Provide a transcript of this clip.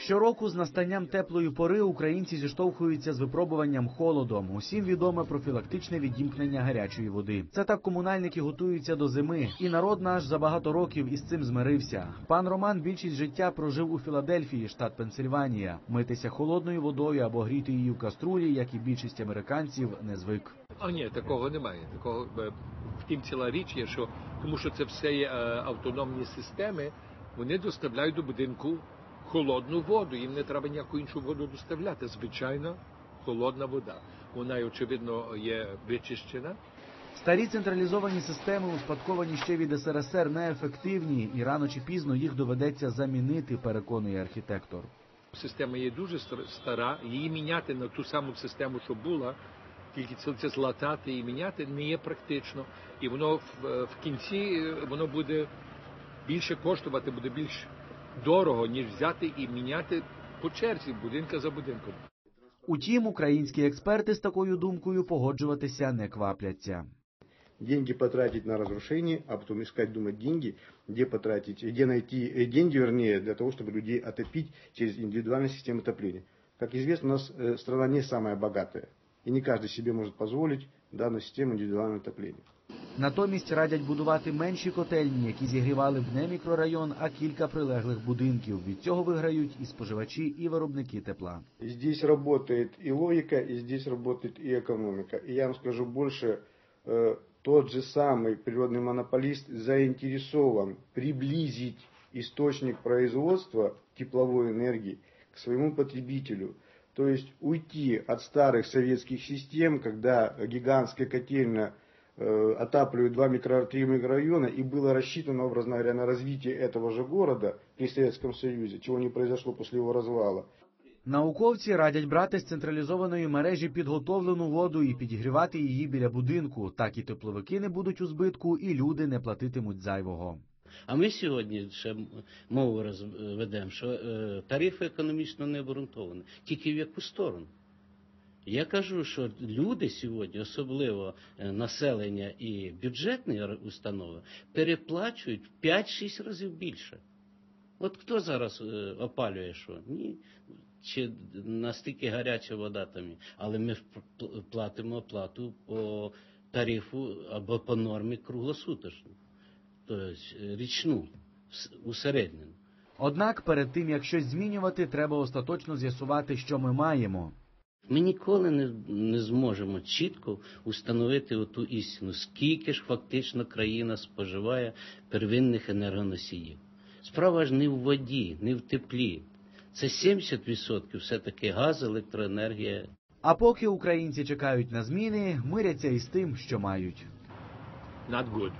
Щороку з настанням теплої пори українці зіштовхуються з випробуванням холодом. Усім відоме профілактичне відімкнення гарячої води. Це так комунальники готуються до зими, і народ наш за багато років із цим змирився. Пан Роман більшість життя прожив у Філадельфії, штат Пенсильванія. Митися холодною водою або гріти її в каструлі, як і більшість американців, не звик. А ні, такого немає. Такого е, втім, ціла річ є, що тому що це все є е, автономні системи, вони доставляють до будинку холодну воду. Їм не треба ніяку іншу воду доставляти. Звичайно, холодна вода. Вона очевидно є вичищена. Старі централізовані системи, успадковані ще від СРСР, неефективні, і рано чи пізно їх доведеться замінити, переконує архітектор. Система є дуже стар- стара. Її міняти на ту саму систему, що була, тільки це, златати і міняти не є практично. І воно в, в кінці е, воно буде більше коштувати, буде більш дорого, ніж взяти і міняти по черзі, будинка за будинком. Утім, українські експерти з такою думкою погоджуватися не квапляться. деньги потратить на разрушение, а потом искать, думать деньги, где потратить, где найти э, деньги, вернее, для того, чтобы людей отопить через индивидуальную систему отопления. Как известно, у нас э, страна не самая богатая, и не каждый себе может позволить данную систему индивидуального отопления. Натомість радять будувати менші котельні, які зігрівали б не мікрорайон, а кілька прилеглих будинків. Від цього виграють і споживачі, і виробники тепла. И Здесь работает и логика, и здесь работает и экономика. И я вам скажу больше, э, тот же самый природный монополист заинтересован приблизить источник производства тепловой энергии к своему потребителю. То есть уйти от старых советских систем, когда гигантская котельная э, отапливает два микро, три микрорайона, и было рассчитано, образно говоря, на развитие этого же города при Советском Союзе, чего не произошло после его развала. Науковці радять брати з централізованої мережі підготовлену воду і підігрівати її біля будинку. Так і тепловики не будуть у збитку, і люди не платитимуть зайвого. А ми сьогодні ще м- мову роз- ведемо, що е, тарифи економічно не обґрунтовані. Тільки в яку сторону? Я кажу, що люди сьогодні, особливо е, населення і бюджетні установи, переплачують в 5-6 разів більше. От хто зараз е, опалює що? Ні. Чи настільки гаряча вода там є. Але ми платимо оплату по тарифу або по нормі круглосуточно тобто річну с- усереднену. Однак перед тим як щось змінювати, треба остаточно з'ясувати, що ми маємо. Ми ніколи не, не зможемо чітко установити оту істину, скільки ж фактично країна споживає первинних енергоносіїв. Справа ж не в воді, не в теплі. Це 70% все-таки газ, електроенергія А поки українці чекають на зміни, миряться із тим, що мають. Not good.